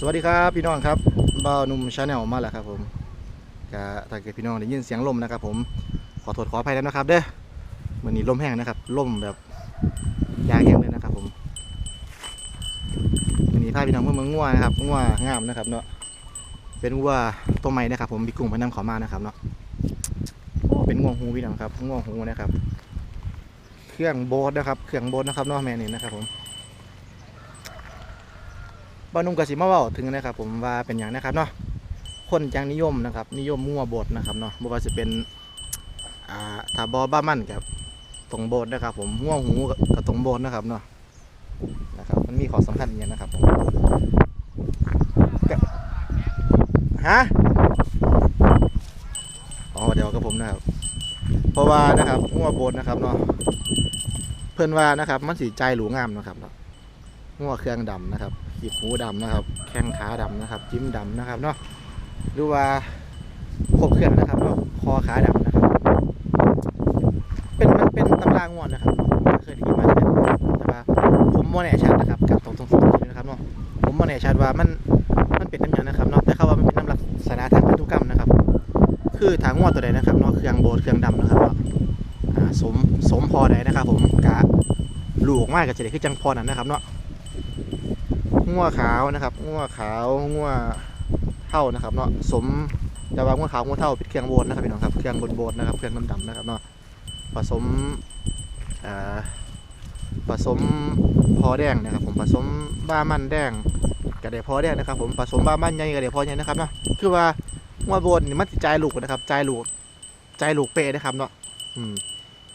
สวัสดีครับพี่น้องครับบ่าวหนุ่มชาแนลมาแล้วครับผมก็ถ้าเกิดพี่น้องได้ยินเสียงลมนะครับ ผมขอโทษขออภัยแล้วนะครับเด้อวันนี้ลมแห้งนะครับลมแบบยางแห้งเลยนะครับ ผมวันนี้พาพี่น้องเมื่อเมืองง่วนะครับง่วงามนะครับเนาะเป็นงัวตัวใหม่นะครับ ผมพี่กุ้งพนำเขามานะครับเนาะโอ้เป็นง่วงหูพี่น้องครับง่วงหูนะครับ เครื่องโบสนะครับ เครื่องโบสนะครับเนาะแม่นี่นะครับผม บ้านุ่มกสิมาเว้าถึงนะครับ ผมว่าเป็นอย่างนะครับเนาะคนจังนิยมนะครับ นิยมมั่วโบดนะครับเนาะบ่ว่าจะเป็นอ่าถาบอบ้ามั่นกับตรงโบดนะครับ ผมง่วหูกับตรงโบดนะครับเนาะนะครับมันมีข้อสำคัญอย่างนี้นะครับผมฮะอ๋อเดี๋ยวกับผมนะครับ เพราะว่านะครับง่วโบดนะครับเนาะเพื่อนว่านะครับมันสีใจหรูงามนะครับเนาะง่วเครื่องดำนะครับ ขีบหูดำนะครับ แข้งขาดำนะครับ จิ้มดำนะครับเนาะหรือว่าครบเครื่องนะครับเนาะคอขาดำนะครับ เป็นมันเป็นตำรางวนนะครับเคยได้ยินมาแต่แต่ว่าผมโมแน่ชัดนะครับกับตรงตรงนี้นะครับเนาะผมโมแน่ชัดว่ามันมันเป็นน้ำยานะครับเนาะแต่เขาว่ามันเป็นน้ำลักษณะทางพันธุกรรมนะครับ คือทางงวดตัวใดนะครับเนาะเครื่องโบดเครื่องดำนะครับเนาะสมสมพอใดนะครับ ผมกะลูกมากกับจะได้คือจังพอนั้นนะครับเนาะ งัวขาวนะครับงัวขาวงัวเท่านะครับเนาะสมแต่ว่างัวขาวงัวเท่าเป็นเครื่องโบนนะครับพี่น้องครับเครื่องบนโบนนะครับเครื่องดำๆนะครับเนาะผสมอ่าผสมพอแดงนะครับ ผมผสมบ้ามันแดงกระเดพอแดงนะครับ ผมผสมบ้ามันใหญ่กระเดพอใหญ่นะครับเนาะคือว่างัวโบนนี่มันสิใจายลูกนะครับใจายลูกใจายลูกเปะนะครับเนาะอืม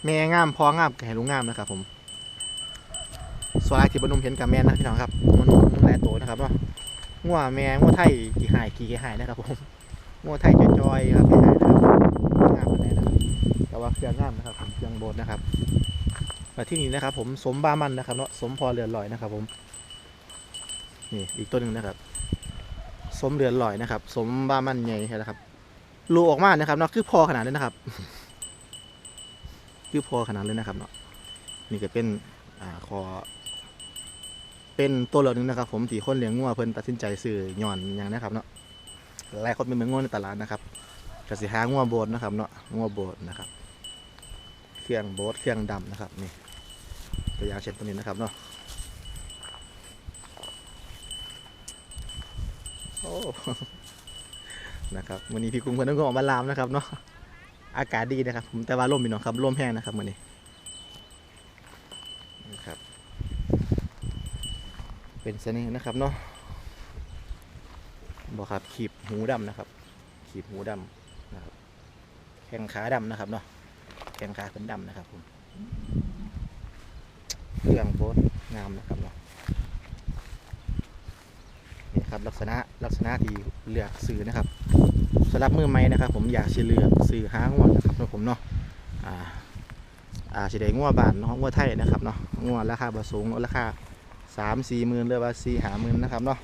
แม่งามพองามแก่ลูกงามนะครับ ผมสวนไอ้ที่บรรนุมเห็นกับแม่นะพี่น้องครับมันห ลายตัวนะครับว่างัวแม่งัวไทยกี่หายกี่หายนะครับผมงัวไทยจอยๆครับกี่หายนะครับงามอะไรนะครับแต่ว่าเครื่องงามนะครับผมเครื่องโบนนะครับมาที่นี่นะครับ ผมสมบามันนะครับเนาะสมพอเรือนลอยนะครับ ผมนี่อีกตัวหนึ่งนะครับ สมเรือนลอยนะครับ สมบามันใหญ่นะครับรูออกมานะครับเนาะคือพอขนาดเลยนะครับ คือพอขนาดเลยนะครับเนาะนี่ก็เป็นอ่าขอ เป็นตัวเลือกหนึ่งนะครับ ผมที่คนเลี้ยงงัวเพิ่นตัดสินใจซื้อย้อนอย่างนะครับเนาะหลายคนเป็นเมืองงัวในตลาดนะครับกสิหางัวโบดนะครับเนาะงัวโบดนะครับ เครื่องโบดเครื่องดำนะครับนี่ตัวอย่างเช่นตัวนี้นะครับเนาะโอ้นะครับวันนี้พี่กุ้งเพิ่นต้องออกมาลามนะครับเนาะอากาศดีนะครับ ผมแต่ว่าลมพี่น้องครับลมแห้งนะครับวันนี้ นะครับ เป็นเสน่ห์นะครับเนาะบอกครับขีบหูดำนะครับ ขีบหูดำนะครับ แข้งขาดำนะครับเนาะแข้งขาเป็นดำนะครับผมเครื่องโบสงามนะครับเนาะนี่ครับลักษณะลักษณะที่เลือกซื้อนะครับสำหรับมือใหม่นะครับ ผมอยากสิเลือกซื้อห้างวดนะครับนะผมเนาะอ่าอ่าสิได้งัวบานเนาะงัวไทยนะครับเนาะงัวราคาบ่สูงราคา สามสี่หมื่นหรือว่าสี่หาหมื่นนะครับเนาะ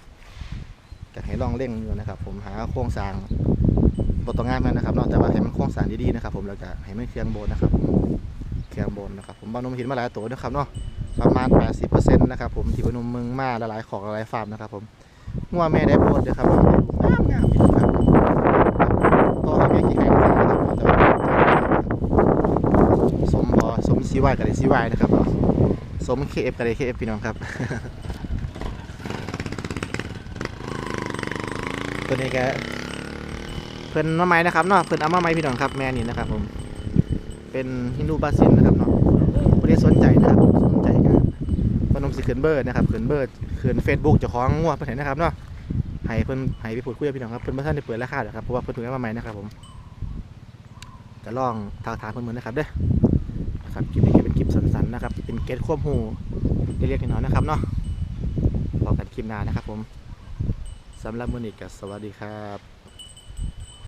ก็ให้ลองเล่งอยู่นะครับ ผมหาโครงสร้างบต้องงามนะครับเนาะแต่ว่าให้มันโครงสร้างดีๆนะครับ ผมแล้วก็ให้มันเครื่องบนนะครับเครื่องบนนะครับ ผมบ้านนมห็นมาหลายตัวนะครับเนาะประมาณ 80%นะครับผมที่บ้านนมเมืองมาหลายๆของหลายฟาร์มนะครับ ผมงัวแม่ได้โบนนะครับงามงามๆอยู่นะครับตัวแม่กี่ไข่นะครับสมพอสมซีวายกับเดซีวายนะครับ สมเคเอฟกับเคเอฟพี่น้องครับ ตัวนี้ก็เพิ่นมาใหม่นะครับเนาะเพิ่นเอามาใหม่พี่น้องครับแม่นี่นะครับ ผม เป็นฮินดูบาซินนะครับเนาะไม่ได้สนใจนะครับสนใจกันพนมสิเขินเบอร์นะครับเขินเบอร์เขินเฟซบุ๊กเจ้าของงัวเพิ่นเห็นนะครับเนาะให้เพิ่นให้ไปพูดคุยกับพี่น้องครับเพิ่นบ่ทันได้เปิดราคาหรอครับเพราะว่าเพิ่นถึงมาใหม่นะครับผมจะลองทางทางเพิ่นเหมือนนะครับเด้อ นะครับคลิปนี้เป็นคลิปสั้นๆนะครับ เป็นเกตควบหูเรียกๆน้อยนะครับเนาะพอกันคลิปหน้านะครับผมสำหรับมือนี้ก็สวัสดีครับ